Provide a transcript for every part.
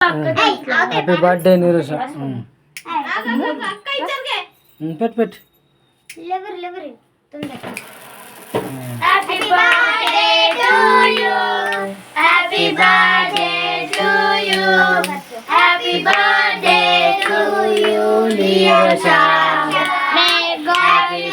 Happy birthday Nirusha ఉమ్. ఉమ్, పెట్టు పెట్టు lever lever తొందరగా Happy birthday to you. Happy birthday to you. Happy birthday to you, Nirosha. May God happy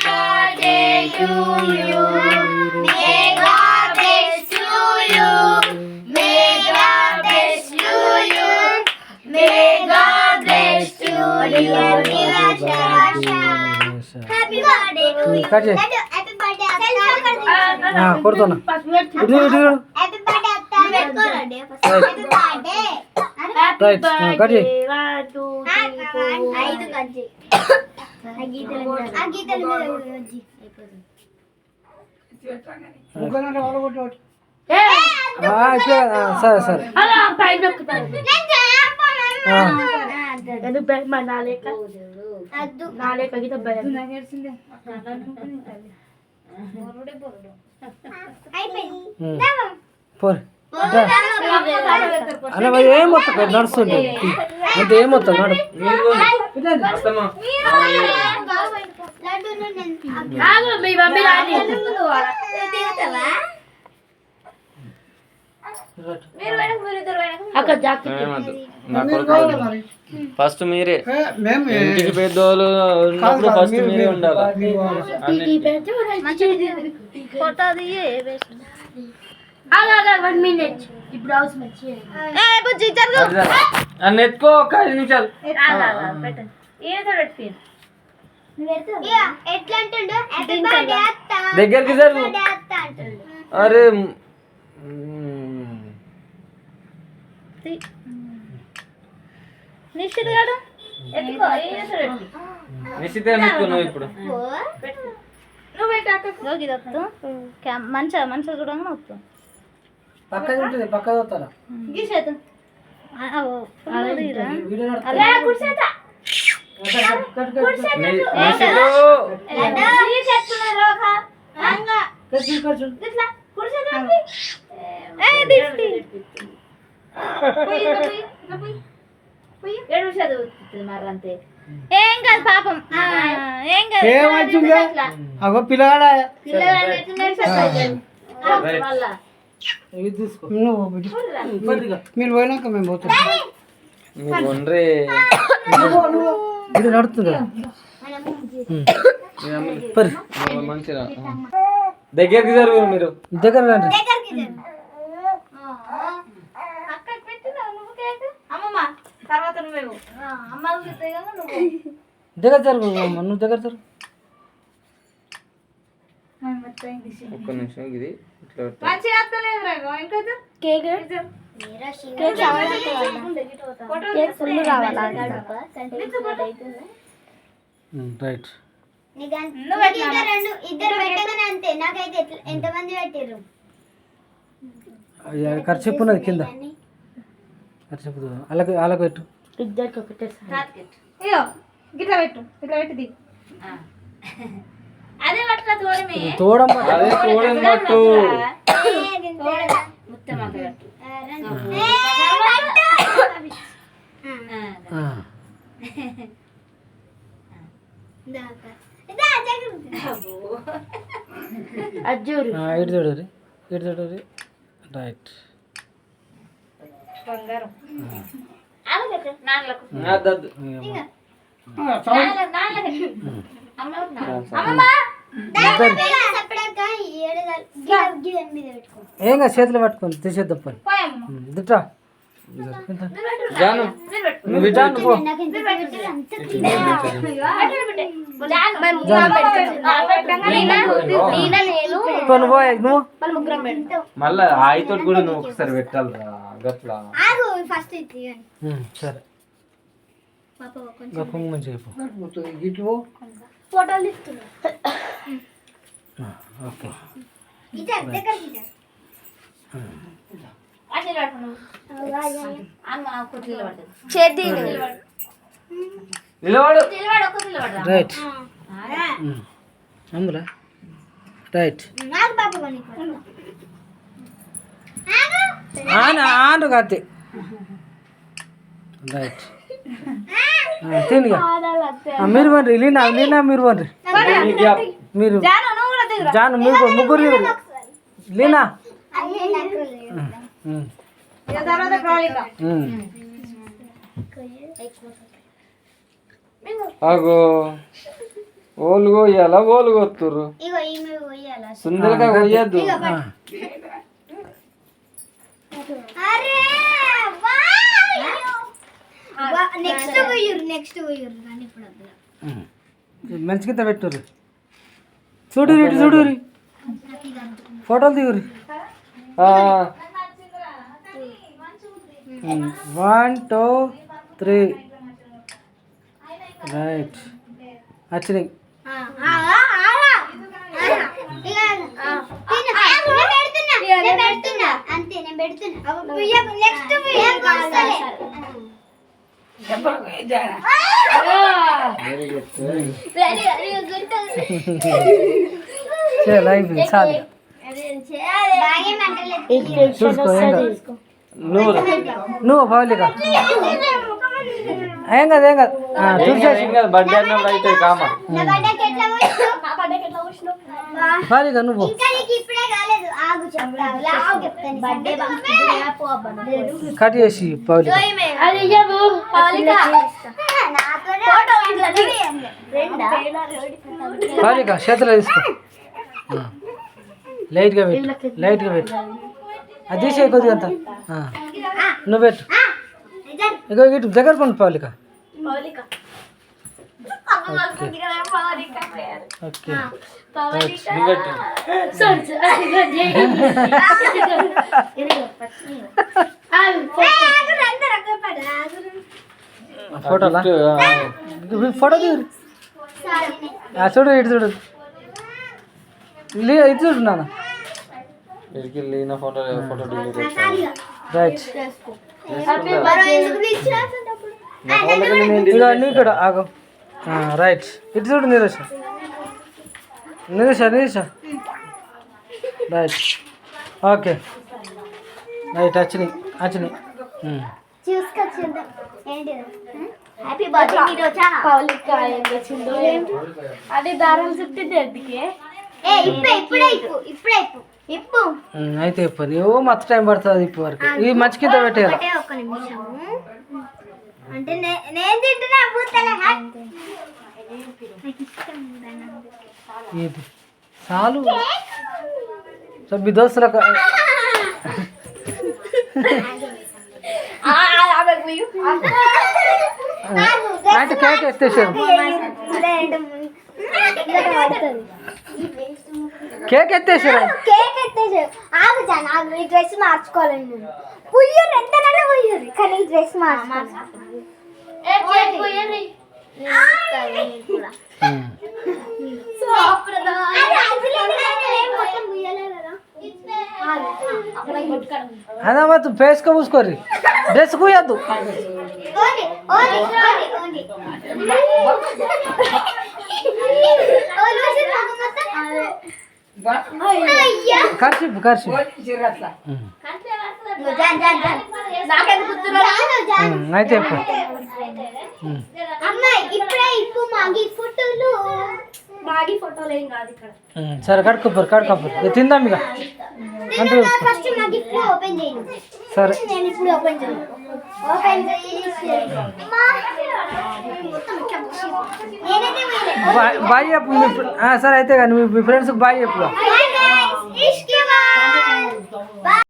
happy birthday అత్త పెట్టుకోరండి happy birthday right ఆ, cut చేయి ఐదు ఆ, ఇట్లా, ఆ, సరే సరే ఆ, అద్దు అయిపోయింది. ఉమ్. పోరు. మరి ఏం మొత్తం నడుస్తుంది అంటే ఏం మొత్తం నడు. లడ్డు తింటావా? ఫస్ట్ మీరే. ఇంటికి పెద్దోళ్ళు ఉన్నప్పుడు ఫస్ట్ మీరే ఉండాలి. నన్ను ఎత్తుకో ఒక ఐదు నిమిషాలు. ఇక ఎట్లా అంటుండు? మ్. నిశ్చిత నువ్వు ఇప్పుడు. మంచిగా మంచిగా చూడంగా పక్కన ఉంటుంది పక్కన వస్తారా ఏం కాదు పాపం? ఏం కాదు అగో పిల్లగాడ. మీరు పోయినాక మేము పోతాం. ఇది మంచిగా. దగ్గరికి జరుగు మీరు. దగ్గర రండి. దగ్గర జరుగు అమ్మ, నువ్వు దగ్గర జరుగు ఒక్క నిమిషం ఇది. రైట్ నీకు అన్- నీకు ఇంకా రెండు ఇద్దరు పెట్టగానే అంతే నాకైతే ఎట్లా ఎంతమంది పెట్టారు ఖర్చు చెప్పు ఉన్నది కింద ఖర్చు చెప్పు అలాగే అలాగ పెట్టు అదే పట్టురా తోడమే. తోడమ్మ అదే చూడండి పట్టు. అజ్జూరు ఆ, ఇటు చూడరి ఇటు చూడరి రైట్. నాన్నలకు నా దద్దు. ఏం చేతులు పట్టుకొని తీసేద్దాం పని దిట్టా. జాను. నువ్వు ఇటు ఇటు పో. నేను. పని పోయ్ నువ్వు. పెడతాం మళ్ళా ఆయితో కూడా నువ్వు ఒకసారి పెట్టాలిరా గట్లా. సరే. మంచిగా చెప్పు. ఫోటోలు చేతి నిలబడు. రైట్. అందులో. రైట్ ఆన ఆను కాతే. రైట్. తినిగా. మీరు వండ్రి లీనా లీనా మీరు వండ్రి మీరు. జాను మీరు ముగ్గురు. లీనా అన్నీ ఓలు కొయ్యాలా ఓలు కొత్తురు సుందరగా కొయ్యద్దు ఆ. అరే నెక్స్ట్ పోయారు నెక్స్ట్ పోయారు కానీ ఇప్పుడు వద్దు ఉమ్. మంచి కింద పెట్టుర్రి. చూడు ఇటు చూడు ఫోటోలు దిగురి వన్ టూ త్రీ. రైట్. వచ్చినాయి. నేను పెడుతున్నా నెక్స్ట్ చాలా అయిపోయింది చాలు చూసుకో ఏం కాదు నువ్వు నువ్వు పౌలిక ఏం కాదు ఏం కాదు ఆ, చూసేసి బర్త్డే అన్నప్పుడు అయితే కామా పౌలిక నువ్వు ఇంకా నీకు ఇప్పుడే కాలేదు ఆగు చెప్తా లావు చెప్తాను బర్త్డే కట్ చేసి పౌలిక. పౌలిక. చేతిలో తీసుకో. లైట్గా పెట్టు. లైట్గా పెట్టు. అది తీసే కొద్దిగా అంత. ఆ. నువ్వు పెట్టు. ఇగో ఇటు దగ్గర పండు పౌలిక. నువ్వు ఫోటోలా ఆ, ఇవి ఫోటో దిగురు ఆ, చూడు ఇటు చూడు లే ఇటు చూడు నాన్న ఇక్కడికి లీన ఫోటో ఫోటో డిలీట్ చేస్తాను రైట్ నా ఫోన్లోకి నేను ఇక నీ కూడా ఆగు రైట్. ఇటు చూడు Neeraja. Neeraja Neeraja. Right. Okay. Right వచ్చినాయి వచ్చినాయి హ్యాపీ అది దారం ఇప్పు ఇప్పు ఇప్పు. అయితే ఇప్పుడు ఓ మస్తు టైం పడుతుంది ఇప్పుడు వరకు. ఈ మంచి కింద నిమిషము. అంటే నే- నేను తింటున్నా పూతల హ్యాట్ ఇది చాలు సో మీ దోస్తులకు అంటే కేక్ ఎత్తేసారు కేక్ ఎత్తేసారు కేక్ ఎత్తేసారు ఆగు జాన్ ఆగు ఈ డ్రెస్ మార్చుకోవాలని నేను పుయ్యరు ఎంత నల్ల పుయ్యరు కానీ ఈ డ్రెస్ మార్చుకోవాలి ఉమ్. అదే మరి ఫేస్కో పూసుకోర్రి డ్రెస్ కూయద్దు ఖర్చు ఖర్చు అయితే ఉమ్, సరే కడుక్కోపోరు ఇక తిందాం ఇక. అంటే ఫస్ట్ నా గిఫ్ట్ ఓపెన్ చేయండి. సరే. నేను ఇప్పుడు ఓపెన్ చేయండి ఓపెన్ చేయండి బాయ్ చెప్పు సరే అయితే కానీ మీ ఫ్రెండ్స్ ఫ్రెండ్స్కి బాయ్ చెప్పు.